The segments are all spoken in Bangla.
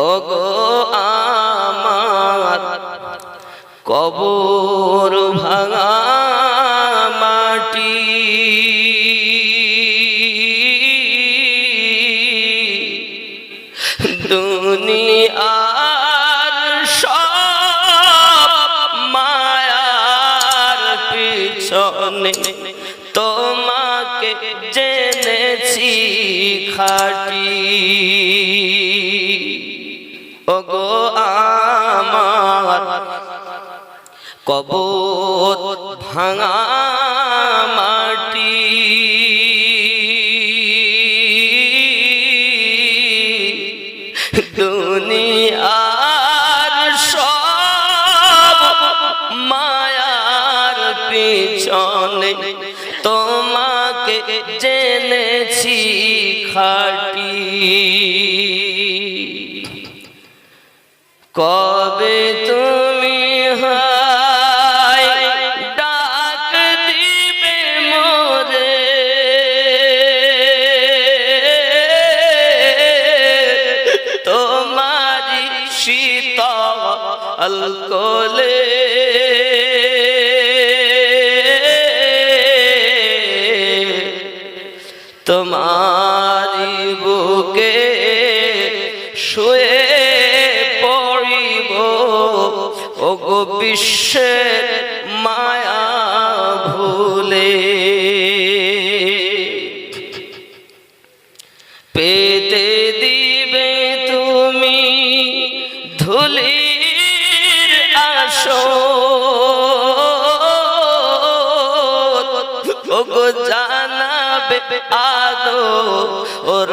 ও গো আমার কবর ভাঙা মাটি। পিছনে তোমাকে জেনেছি খাটি। ওগো আমার কবর ভাঙা মাটি। দুনিয়ার সব মায়ার পিছনে তোমাকে জেনেছি খাটি। কবে তুমি ডাক দিবে মোরে? তোমারি শীতল কোলে ও গো বিশ্বের মায়া ভুলে। পেতে দিবে তুমি ধুলির আসো ওগো জানাবে আদো ওর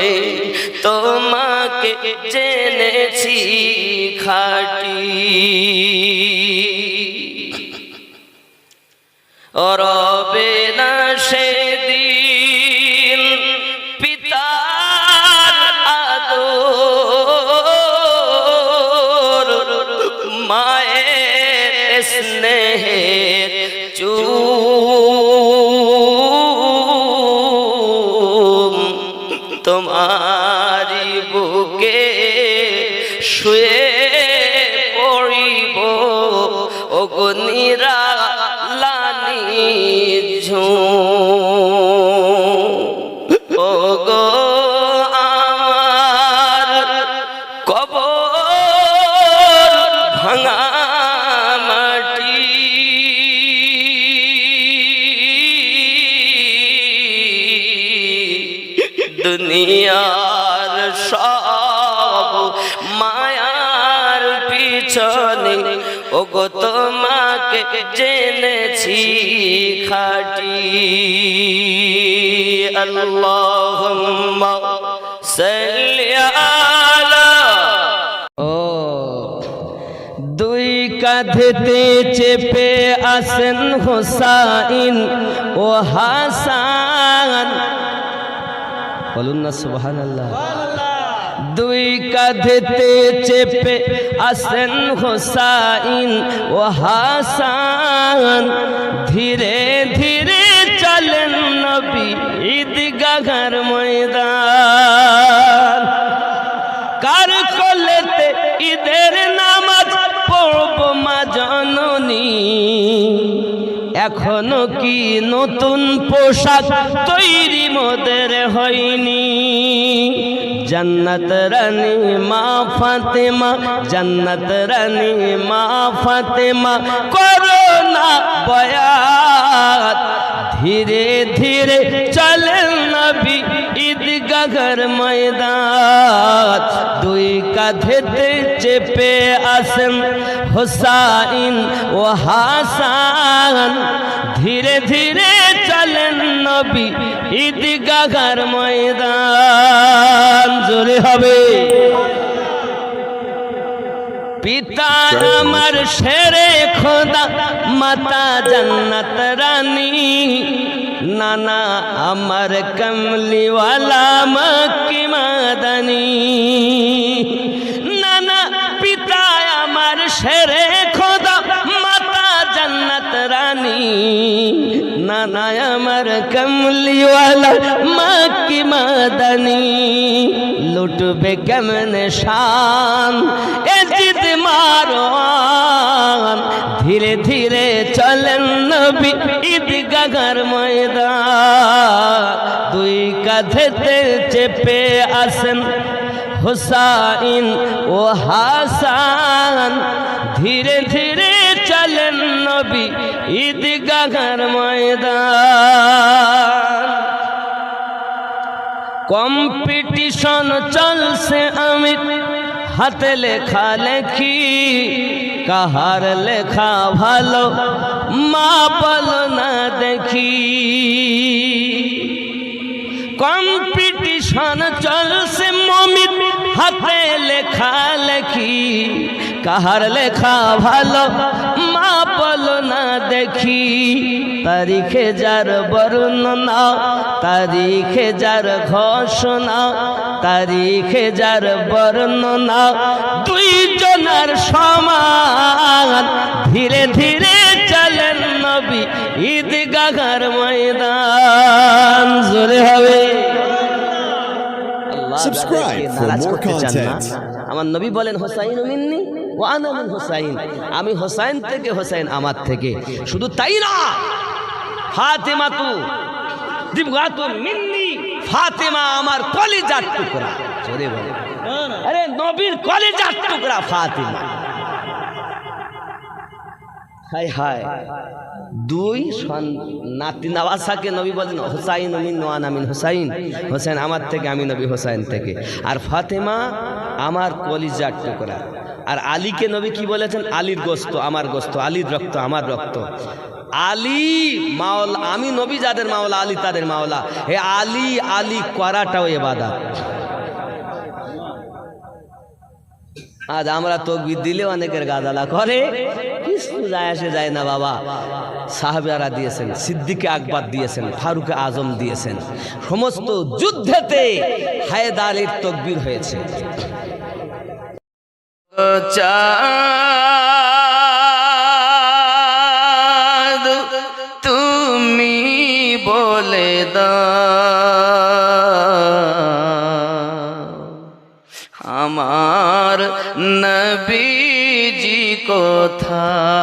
পিছনে তোমাকে জেনেছি খাটি। রবে না সেদিন দুনিয়ার সব মায়ার পিছনে, ওগো তোমাকে জেনেছি খাটি। আল্লাহুম্মা সাল্লি আলা ও, দুই কাঁধেতে চেপে আসেন হোসাইন ও হাসান। বলুন না সুবহান দুই কাঁধেতে চেপে আসেন হোসাইন ও হাসান। ধীরে ধীরে চলেন নবী ঈদগাহার ময়দান। কার কলেতে ঈদের নামাজ পড়ব মা জননী? এখনও কি নতুন পোশাক তৈরি মোদের হয়নি? জন্নত রানী মা ফাতেমা, জন্নত রানী মা ফাতেমা, করোনা বয়াত। ধীরে ধীরে চলেন নবী ঈদগাহর ময়দান, দুই কাঁধেতে চেপে আসেন হোসাইন ও হাসান। ধীরে ধীরে চলেন নবী ঈদগাহর ময়দান। জোরে হবে। পিতা আমার শেরে খোদা মাতা জন্নত রানী। নানা আমার কমলিওয়ালা মক্কি মাদানী। নানা পিতা আমার শেরে খোদা মাতা জন্নত রানী। নানা আমার কমলিওয়ালা মক্কি মাদানী। লুটবে কেমন শান? এ জিদ মারোয়ান ধীরে ধীরে চলেন নবী ঈদগাহর ময়দান। দুই কাঁধেতে চেপে আসেন হুসাইন ও হাসান। ধীরে ধীরে চলেন নবী ঈদগাহর ময়দান। কম্পিটিশন চলছে আমি। হাতে লেখা লেখি, কাহার লেখা ভালো, মা বল না দেখি। কম্পিটিশন চলছে মমিত হাতে লেখা লেখি, কাহার লেখা ভালো বল না দেখি। তারিখে যার বর্ণনা তারিখে যার ঘোষণা তারিখে যার বর্ণনা। দুইজনের সমান ধীরে ধীরে চলেন নবী ঈদগাহর ময়দান। জোরে হবে। Subscribe for more content. আমার নবী বলেন, হোসাইন মিন্নি ও আনামিন হোসাইন। আমি হোসাইন থেকে হোসাইন আমার থেকে। শুধু তাই না ফাতেমা তু দিবগাতু মিন্নি, ফাতেমা আমার কলেজার টুকরা। জোরে বলে আরে নবীর কলিজার টুকরা ফাতেমা। হাই হাই দুই নাতি নওয়াসাকে নবী বলেন, হোসাইন মিন নোয়ান আমিন হোসাইন। হোসেন আমার থেকে আমি নবী হোসাইন থেকে। আর ফাতেমা, আমার কলিজার টুকরা আর আলীকে নবী কি বলেছেন? আলীর গোস্ত, আমার গোস্ত, আলীর রক্ত, আমার রক্ত। আলী মাওলা, আমি নবী যাদের মাওলা, আলী তাদের মাওলা। হে আলী আলী করাটাও এবাদত। আজ আমরা তকবির দিলে অনেকের গাদালা করে। কিছু যায় আসে, যায় না বাবা। সাহাবেরা দিয়েছেন, সিদ্দিকে আকবর দিয়েছেন, ফারুকে আজম দিয়েছেন। সমস্ত যুদ্ধেতে হায়দারের তকবির হয়েছে। চাঁদ নবীজি কোথায়?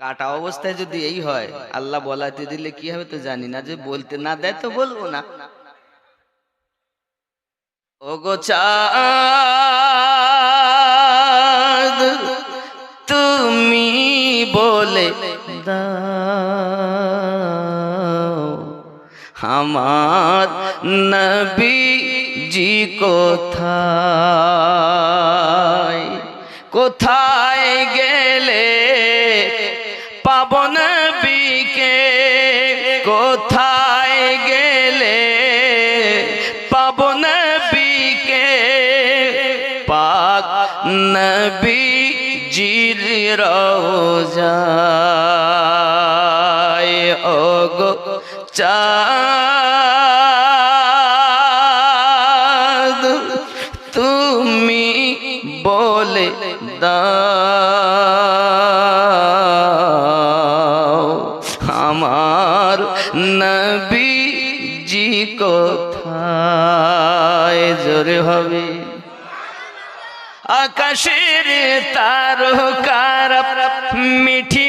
কাটা অবস্থায় যদি এই হয়, আল্লাহ বলাতে দিলে কি হবে তো জানি না, যে বলতে না দেয় তো বলব না। ওগো চাঁদ, তুমি বলে দাও। আমার নবী জি কোথায়? কোথায় গেলে পাবন বিকে কোথায় গেলে পাবন বিকে পাক নবী জির রোজায় ওগো চাঁদ তুমি বলে দাও আমার নবী জি কোথায়? জোরে হবে। আকাশের মিঠি মিঠি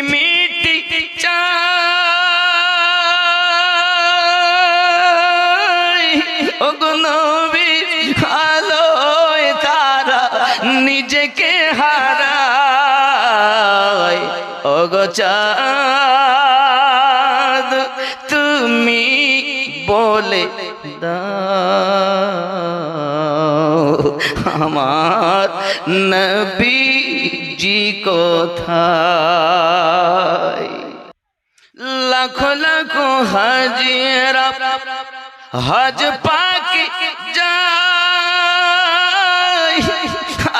হারায় তুমি বলে আমার নবীজি কোথায়? লাখো লাখো হাজিরা হজ পাকে যায়।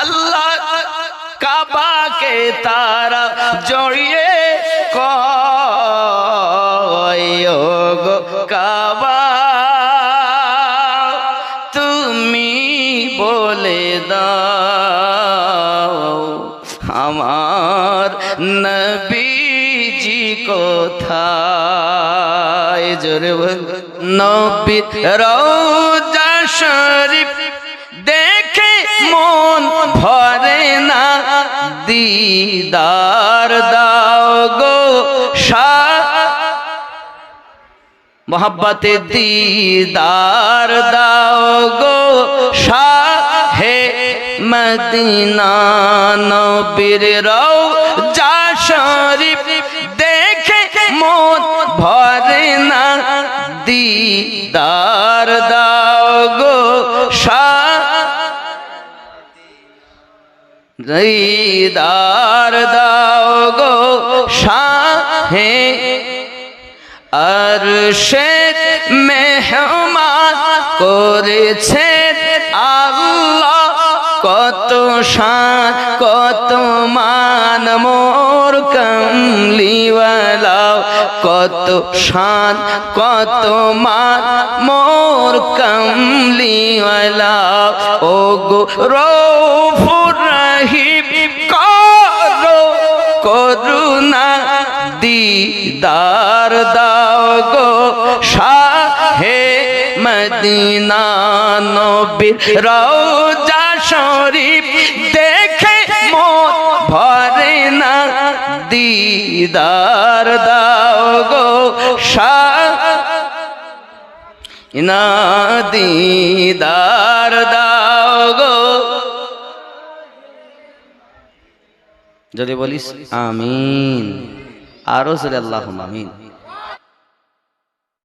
আল্লাহ কাবাকে তারা জড়িয়ে কয় গো কাবা তুমি বলে দাও আমার নবীজি কোথায়? জোরে নবী রওজা শরীফ দিদার দাও গো মোহাব্বতে দিদার দাও গো শাহে মদিনা নবীর রও যা শরীফ দিদার দাও গো শাহে আর সে মেহমান করেছে আল্লাহ, কত শান, কত মান, মোর কমলিওয়ালা, কত শান, কত মান, মোর কমলিওয়ালা ও গো রৌফুর রহিম করো করুণা, দিদার দাও গো শাহে মদিনা নবীর রওজা শরীফ দেখে মন ভরে না, দিদার দাও গো শাহ। দিদার দাও গো যদি বলিস আমিন। আরও সরে আল্লাহ আমিন।